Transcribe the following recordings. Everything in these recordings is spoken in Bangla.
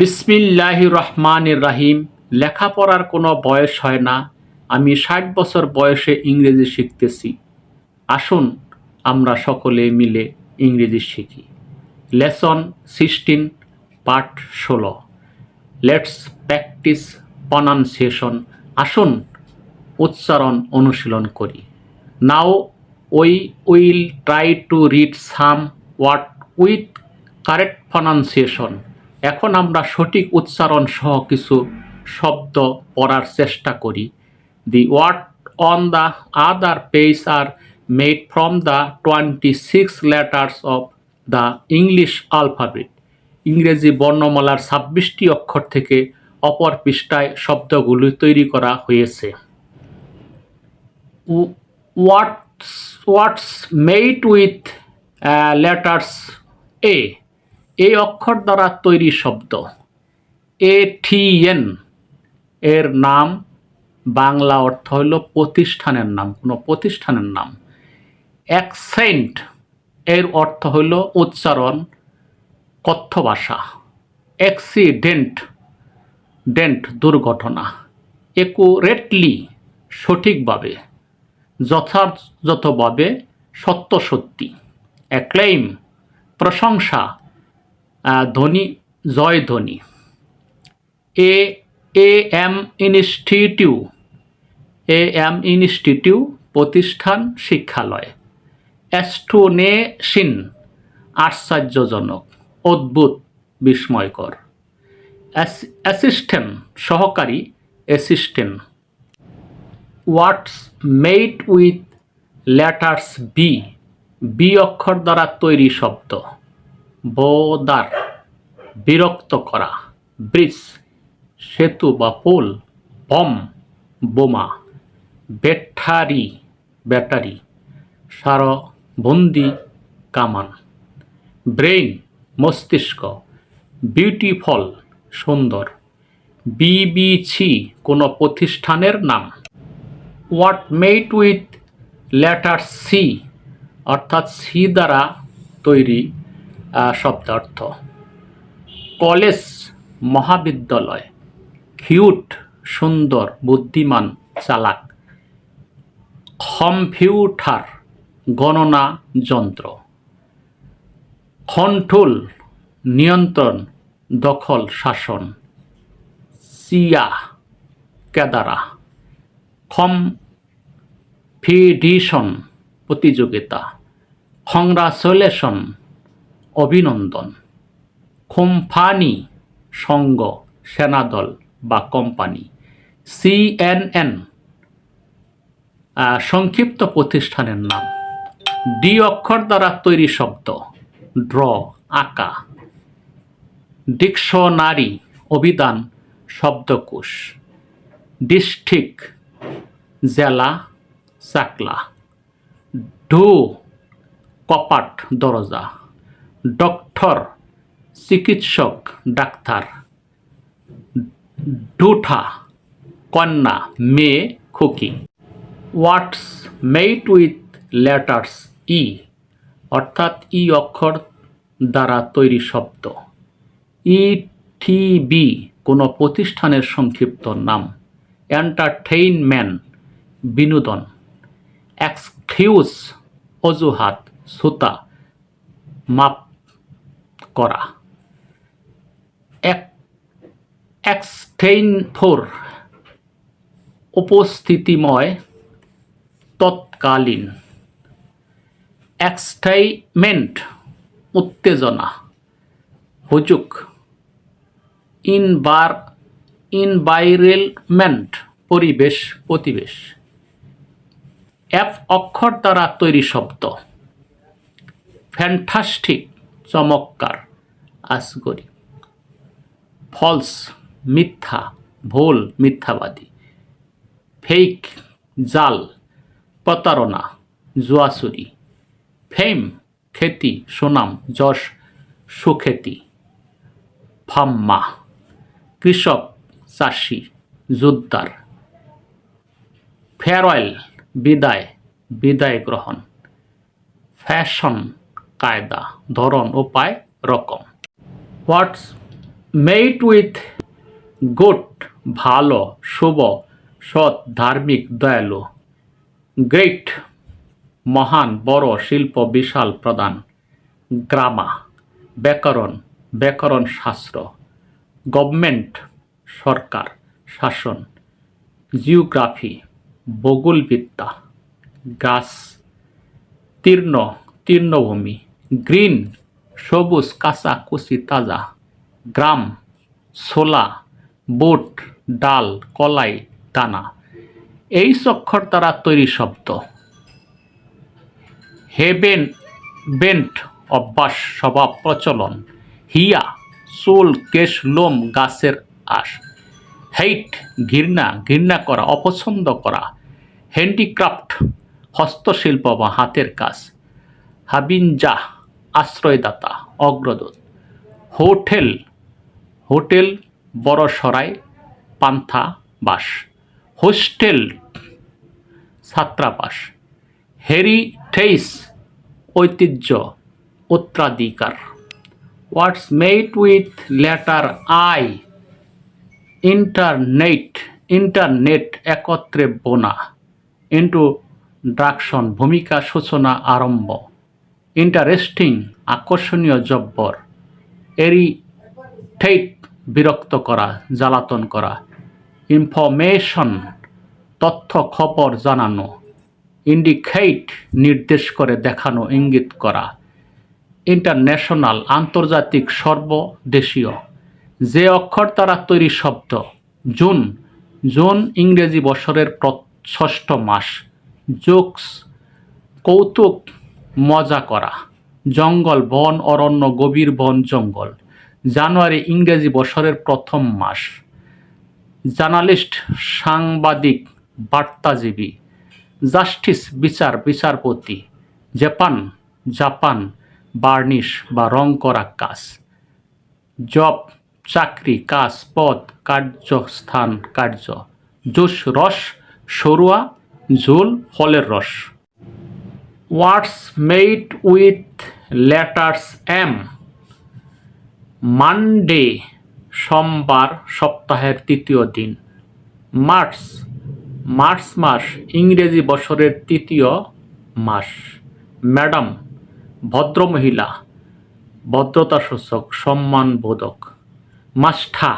বিসমিল্লাহ রহমান রাহিম লেখাপড়ার কোনো বয়স হয় না। আমি ষাট বছর বয়সে ইংরেজি শিখতেছি। আসুন, আমরা সকলে মিলে ইংরেজি শিখি। লেসন সিক্সটিন, পার্ট ষোলো। Let's practice pronunciation. আসুন, উচ্চারণ অনুশীলন করি। Now we will try to read some word with correct pronunciation. এখন আমরা সঠিক উচ্চারণ সহ কিছু শব্দ পড়ার চেষ্টা করি। The word on the other page are made from the twenty six letters of the English alphabet ইংরেজি বর্ণমালার ছাব্বিশটি অক্ষর থেকে অপর পৃষ্ঠায় শব্দগুলি তৈরি করা হয়েছে। what's made with uh, letters A? এই অক্ষর দ্বারা তৈরি শব্দ। A N. এর নাম, বাংলা অর্থ হল প্রতিষ্ঠানের নাম, কোনো প্রতিষ্ঠানের নাম। অ্যাকসেন্ট, এর অর্থ হল উচ্চারণ কথ্য ভাষা অ্যাক্সিডেন্ট, ডেন্ট, দুর্ঘটনা। একুরেটলি, সঠিকভাবে, যথাযথভাবে, সত্য সত্যি। অ্যাক্লেইম, প্রশংসা ধ্বনি, জয় ধ্বনি। এ এ এম ইনস্টিটিউ, এ এম ইনস্টিটিউ, প্রতিষ্ঠান, শিক্ষালয়। অ্যাস্ট্রোনেশিন, আশ্চর্যজনক, অদ্ভুত, বিস্ময়কর। অ্যাসিস্ট্যান্ট, সহকারী assistant. What's made with letters B B অক্ষর দ্বারা তৈরি শব্দ। বোদার, বিরক্ত করা, ব্রিজ, সেতু বা পোল, বম, বোমা, ব্যাটারি ব্যাটারি, সারবন্দি কামান, ব্রেইন, মস্তিষ্ক, বিউটিফল, সুন্দর বিবিছি কোনো প্রতিষ্ঠানের নাম? What made with letter C, অর্থাৎ সি দ্বারা তৈরি শব্দার্থ। কলেজ, মহাবিদ্যালয়, কিউট, সুন্দর, বুদ্ধিমান, চালাক। কম্পিউটার, গণনা, যন্ত্র। কন্ট্রোল, নিয়ন্ত্রণ, দখল, শাসন। সিয়া কেদারা কম্পিটিশন, প্রতিযোগিতা। কংগ্রাচুলেশন অভিনন্দন। কোম্পানি সঙ্গ, সেনাদল বা কোম্পানি, সিএনএন সংক্ষিপ্ত প্রতিষ্ঠানের নাম। ডি অক্ষর দ্বারা তৈরি শব্দ, ড্র, আঁকা। ডিকশনারি, অভিধান, শব্দকোষ। ডিস্ট্রিক্ট, জেলা, চাকলা। ডু, কপাট, দরজা। ডক্টর, চিকিৎসক, ডাক্তার। ডুঠা, কন্যা, মেয়ে, খুকি। What's made with letters E অর্থাৎ ই অক্ষর দ্বারা তৈরি শব্দ। ইটিবি কোনো প্রতিষ্ঠানের সংক্ষিপ্ত নাম। এন্টারটেইনমেন্ট বিনোদন। এক্সকিউজ অজুহাত, সুতা। মাপ করা। ফোর উপস্থিতিময় তৎকালীন এক্সটাইমেন্ট উত্তেজনা হুজুক ইনবার, ইনভাইরেলমেন্ট পরিবেশ প্রতিবেশ এফ অক্ষর দ্বারা তৈরি শব্দ। ফ্যান্টাস্টিক চমৎকার আসগরি ফলস, মিথ্যা, ভুল, মিথ্যাবাদী। ফেক জাল, প্রতারণা জুয়াচুরি ফেম খ্যাতি সুনাম, যশ, সুখ্যাতি। ফাম্মা, কৃষক, চাষি যোদ্ধার ফেয়ারওয়েল বিদায় বিদায় গ্রহণ। ফ্যাশন কায়দা, ধরন উপায় রকম। হোয়াটস মেড উইথ গুড ভালো, শুভ, সৎ, ধার্মিক, দয়ালু? গ্রেট মহান, বড়, শিল্প, বিশাল প্রদান গ্রামা ব্যাকরণ ব্যাকরণ শাস্ত্র। গভর্নমেন্ট সরকার, শাসন। জিওগ্রাফি ভূগোলবিদ্যা গাছ তীর্ণ, তীর্ণভূমি। গ্রিন, সবুজ, কাঁচা, কুচি, তাজা, গ্রাম, ছোলা, বুট, ডাল, কলাই, দানা। এই চক্ষর দ্বারা তৈরি শব্দ। হেবেন বেন্ট, অভ্যাস, স্বভাব, প্রচলন। হিয়া, চুল, কেশ, লোম, গাছের আশ। হেইট, ঘৃণা ঘৃণা করা, অপছন্দ করা। হ্যান্ডিক্রাফট, হস্তশিল্প বা হাতের কাজ। হাবিনজা আশ্রয়দাতা, অগ্রদূত। হোটেল হোটেল বড় সরাই পান্থা বাস। হোস্টেল, ছাত্রাবাস। হেরিটেজ, ঐতিহ্য, উত্তরাধিকার। What's made with letter I internet internet একত্রে বোনা। ইন্ট্রোডাকশন ভূমিকা, সূচনা, আরম্ভ। ইন্টারেস্টিং, আকর্ষণীয় জব্বর। এরিটেট বিরক্ত করা, জ্বালাতন করা। ইনফরমেশন, তথ্য, খবর জানানো। ইন্ডিকেট নির্দেশ করে দেখানো, ইঙ্গিত করা। ইন্টারন্যাশনাল, আন্তর্জাতিক, সর্বদেশীয়। যে অক্ষর দ্বারা তৈরি শব্দ, জুন। জুন ইংরেজি বছরের ষষ্ঠ মাস। জোকস, কৌতুক মজা করা। জঙ্গল, বন, অরণ্য, গভীর বন, জঙ্গল। জানুয়ারি ইংরেজি বছরের প্রথম মাস। জার্নালিস্ট, সাংবাদিক, বার্তাজীবী, জাস্টিস, বিচার, বিচারপতি, জাপান জাপান, বার্নিশ বা রং করা কাজ। জব, চাকরি, কাজ, পদ কার্যস্থান কার্য। জুস, রস, সরুয়া, ঝোল, ফলের রস। Words made with letters M Monday সোমবার, সপ্তাহের তৃতীয় দিন। মার্চ মার্চ মাস, ইংরেজি বছরের তৃতীয় মাস। ম্যাডাম ভদ্রমহিলা ভদ্রতা সূচক সম্মানবোধক। মাস্ঠা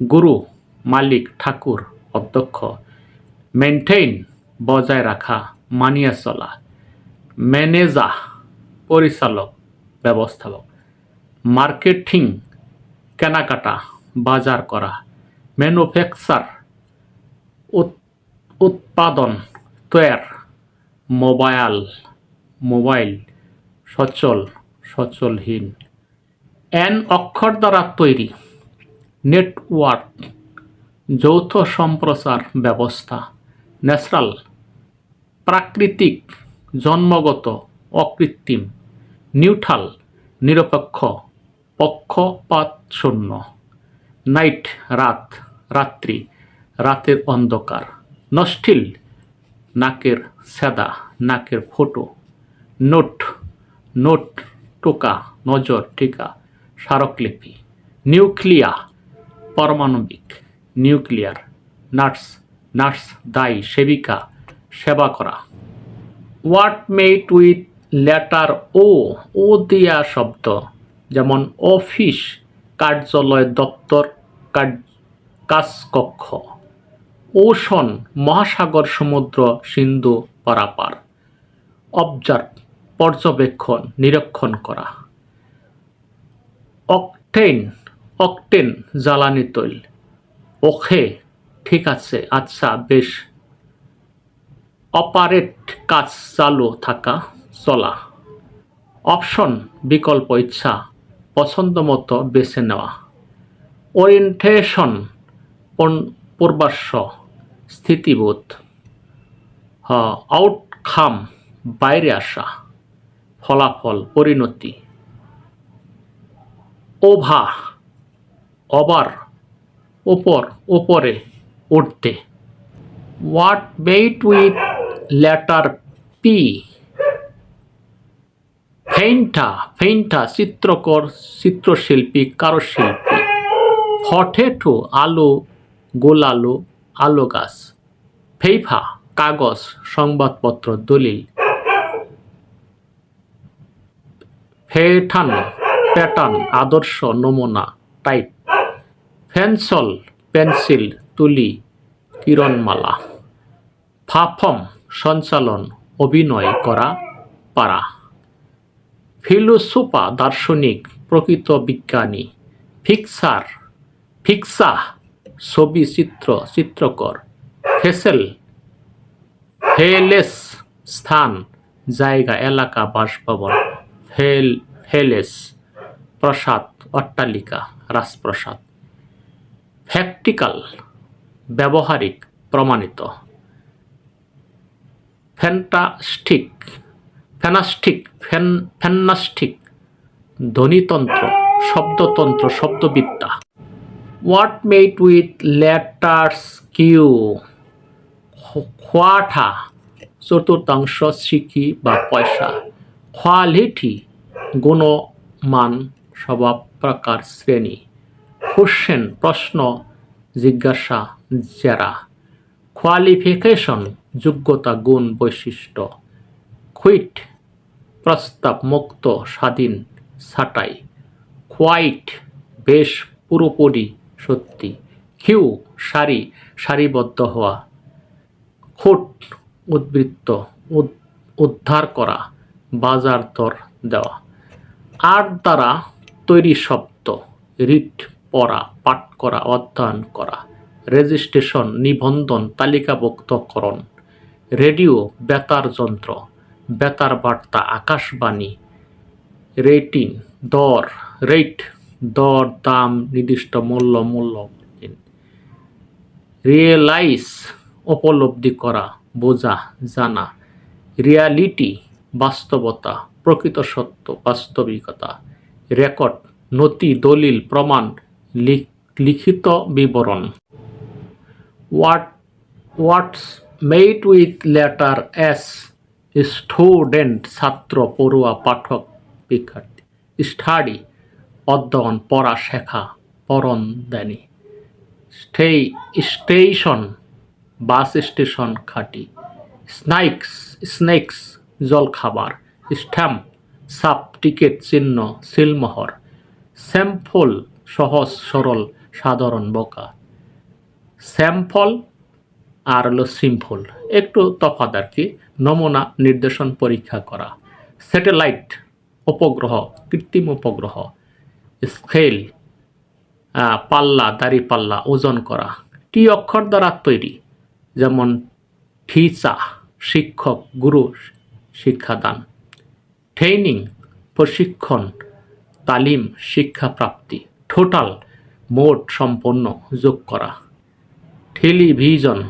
গুরু, মালিক, ঠাকুর, অধ্যক্ষ। মেনটেইন বজায় রাখা, মানিয়ে চলা। ম্যানেজা পরিচালক, ব্যবস্থাপক, মার্কেটিং, কেনাকাটা, বাজার করা, ম্যানুফ্যাকচার উৎপাদন, তৈয়ার, মোবাইল মোবাইল, সচল, সচলহীন, এন অক্ষর দ্বারা তৈরি, নেটওয়ার্ক, যৌথ সম্প্রচার ব্যবস্থা, ন্যাচারাল, প্রাকৃতিক জন্মগত, অকৃত্রিম, নিউট্রাল, নিরপেক্ষ পক্ষপাত শূন্য নাইট, রাত, রাত্রি, রাতের অন্ধকার, নষ্টিল, নাকের সেদা, নাকের ফোটো, নোট নোট টোকা, নজর টিকা, স্মারকলিপি, নিউক্লিয়া, পারমাণবিক, নিউক্লিয়ার, নার্স নার্স দায়ী, সেবিকা, সেবা করা। What made with letter O O দিয়া শব্দ। যেমন, অফিস, কার্যালয় দপ্তর কাজকক্ষ। ওশন, মহাসাগর, সমুদ্র, সিন্ধু, পারাপার। অবজার্ভ পর্যবেক্ষণ, নিরীক্ষণ করা। অকটেন অকটেন জ্বালানি তৈল। ওখে, ঠিক আছে আচ্ছা বেশ। অপারেট কাজ চালু থাকা, চলা। অপশন, বিকল্প ইচ্ছা, পছন্দ মতো বেছে নেওয়া। ওরিয়েন্টেশন পূর্বাশ্ব স্থিতিবোধ। আউটকাম বাইরে আসা, ফলাফল, পরিণতি। ওভা অবার ওপর ওপরে উঠতে what made with letter P painter painter চিত্রকর চিত্রশিল্পী কারুশিল্পী পটেটো আলু গোলালু আলু গাছ ফেইফা কাগজ সংবাদপত্র দলিল ফেঠান প্যাটার্ন আদর্শ নমুনা টাইপ পেন্সল পেন্সিল তুলি কিরণমালা ফাফম সঞ্চালন, অভিনয় করা পারা। ফিলোসোফা দার্শনিক, প্রকৃত বিজ্ঞানী, ফিক্সার, ফিক্সা, ছবি চিত্র, চিত্রকর, ফেসেল, ফেলেস স্থান, জায়গা, এলাকা, বাসভবন, ফেল, ফেলেস, প্রসাদ, অট্টালিকা, রাজপ্রসাদ। ফ্যাক্টিক্যাল, ব্যবহারিক, প্রমাণিত। ফ্যান্টাস্টিক, ফ্যানাস্টিক, ফ্যান, ফ্যান্নাস্টিক, ধ্বনিতন্ত্র, শব্দতন্ত্র, শব্দবিদ্যা। What made with letters Q quarter, চতুর্থাংশ সিকি বা পয়সা। কোয়ালিটি গুণমান, স্বভাব, প্রকার, শ্রেণি। কোশ্চেন প্রশ্ন, জিজ্ঞাসা, জেরা। কোয়ালিফিকেশন যোগ্যতা, গুণ, বৈশিষ্ট্য। কুইট প্রস্তাব মুক্ত, স্বাধীন, ছাঁটাই। কোয়াইট বেশ, পুরোপুরি, সত্যি। কিউ সারি, সারিবদ্ধ হওয়া। খুট উদ্বৃত্ত, উদ- উদ্ধার করা, বাজার দর দেওয়া। আট দ্বারা তৈরি শব্দ রিট পড়া, পাঠ করা, অধ্যয়ন করা। রেজিস্ট্রেশন নিবন্ধন, তালিকাভুক্তকরণ। রেডিও বেতার যন্ত্র, বেতার বার্তা আকাশবাণী, রেটিং, দর, রেট, দর দাম নির্দিষ্ট মূল্য মূল্য রিয়েলাইজ, উপলব্ধি করা, বোঝা, জানা। রিয়ালিটি, বাস্তবতা, প্রকৃত সত্য, বাস্তবিকতা। রেকর্ড, নথি, দলিল, প্রমাণ লিখিত বিবরণ। What what's made with letter S student ছাত্র, পড়ুয়া, পাঠক শিক্ষার্থী স্টাডি অধ্যয়ন পড়া শেখা পরন দেনি স্টে স্টেশন বাস স্টেশন খাটি স্নাইক্স স্নেক্স জলখাবার স্ট্যাম্প সাপ টিকিট চিহ্ন, সিলমোহর স্যাম্পল সহজ, সরল, সাধারণ, বোকা স্যাম্পল আর হলো সিম্পল। একটু তফাৎ আর কি। নমুনা নির্দেশন পরীক্ষা করা। স্যাটেলাইট উপগ্রহ, কৃত্রিম উপগ্রহ। স্কেল পাল্লা, দাড়ি পাল্লা, ওজন করা। টি অক্ষর দ্বারা তৈরি? যেমন ঠিচা, শিক্ষক, গুরু, শিক্ষাদান। ট্রেনিং প্রশিক্ষণ, তালিম, শিক্ষা প্রাপ্তি। টোটাল মোট, সম্পন্ন, যোগ করা। টেলিভিশন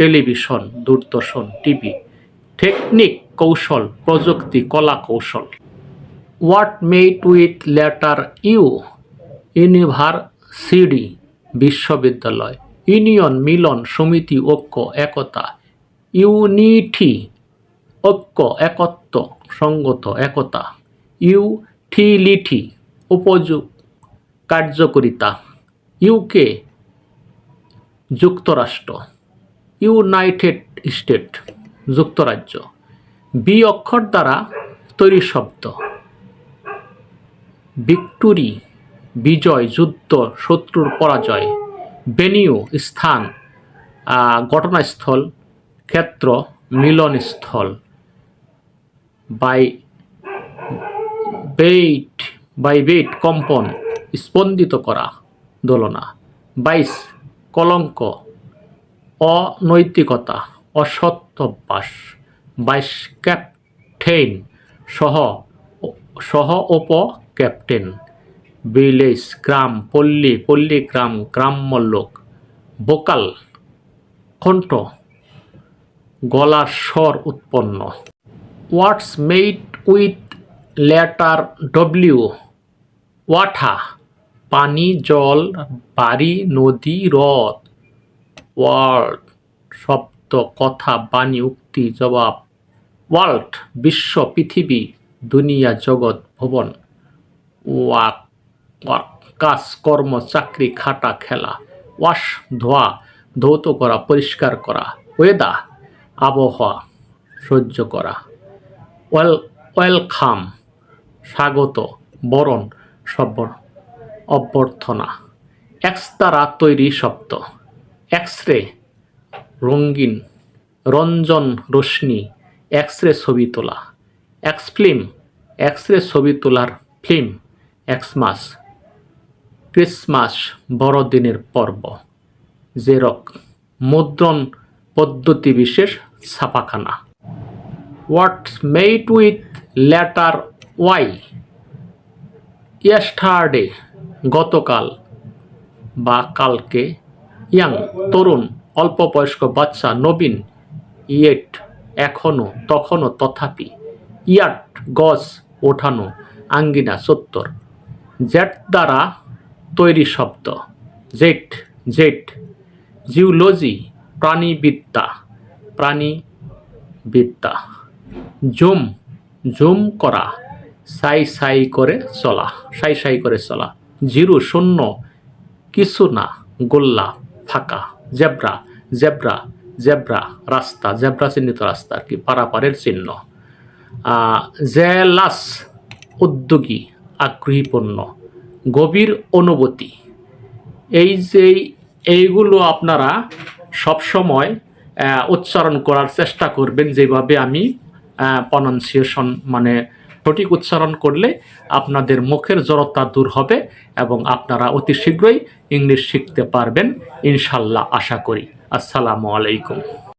টেলিভিশন, দূরদর্শন, টিভি, টেকনিক কৌশল, প্রযুক্তি, কলা কৌশল। What made with letter U? University বিশ্ববিদ্যালয়। ইউনিয়ন, মিলন, সমিতি, ঐক্য, একতা। ইউনিটি, ঐক্য, একত্ব, সঙ্গত, একতা। ইউটিলিটি উপযোগ কার্যকরিতা। ইউকে, যুক্তরাষ্ট্র। ইউনাইটেড স্টেট, যুক্তরাজ্য। বি অক্ষর দ্বারা তৈরি শব্দ। ভিক্টোরি, বিজয়, যুদ্ধ, শত্রুর পরাজয়, বেনিউ, স্থান ঘটনাস্থল, ক্ষেত্র, মিলনস্থল। বাই, বেইট বাই বেইট কম্পন, স্পন্দিত করা, দোলনা। বাইশ, কলঙ্ক। অনৈতিকতা অসত্যভ্যাস বাইশ ক্যাপ্টেন সহ সহ উপ ক্যাপ্টেন ভিলেজ গ্রাম পল্লী পল্লী গ্রাম গ্রাম্য লোক, বোকাল, কণ্ঠ গলার স্বর উৎপন্ন। What's made with letter W water, পানি, জল, বাড়ি, নদী, হ্রদ। ওয়ার্ল্ড শব্দ, কথা, বাণী, উক্তি, জবাব। ওয়ার্ল্ড, বিশ্ব, পৃথিবী, দুনিয়া, জগৎ, ভবন। ওয়াক ওয়াক কাজ, কর্ম, চাকরি, খাটা, খেলা। ওয়াশ, ধোয়া, ধৌত করা, পরিষ্কার করা। ওয়েদা আবহাওয়া, সহ্য করা। ওয়েল, ওয়েলকাম, স্বাগত, বরণ সব অভ্যর্থনা। এক্স দ্বারা তৈরি শব্দ। এক্স রে রঙিন, রঞ্জন রশ্মি এক্স রে ছবি তোলা। এক্স ফিল্ম এক্স রে ছবি তোলার ফিল্ম এক্সমাস ক্রিসমাস বড়দিনের পর্ব। জেরক মুদ্রণ পদ্ধতি বিশেষ ছাপাখানা। What made with letter Y yesterday গতকাল বা কালকে ইয়াং, তরুণ অল্প বয়স্ক বাচ্চা, নবীন, ইয়েট, এখনও তখনও তথাপি, ইয়াট, গজ, ওঠানো, আঙ্গিনা, সত্তর, জেট দ্বারা তৈরি শব্দ, জেট জেট জিওলজি প্রাণীবিদ্যা প্রাণীবিদ্যা, জুম জুম করা, সাই সাই করে চলা, সাই সাই করে চলা, জিরো শূন্য, কিছু না, গোল্লা ফাঁকা জেব্রা জেব্রা জেব্রা রাস্তা, জেব্রা চিহ্নিত রাস্তা আর কি, পারাপারের চিহ্ন। জেলাস উদ্যোগী, আগ্রহীপূর্ণ, গভীর অনুভূতি। এই যে এইগুলো আপনারা সবসময় উচ্চারণ করার চেষ্টা করবেন যেভাবে আমি প্রনাউন্সিয়েশন মানে সঠিক উচ্চারণ করলে আপনাদের মুখের জড়তা দূর হবে এবং আপনারা অতি শীঘ্রই ইংলিশ শিখতে পারবেন, ইনশাল্লাহ আশা করি। আসসালামু আলাইকুম।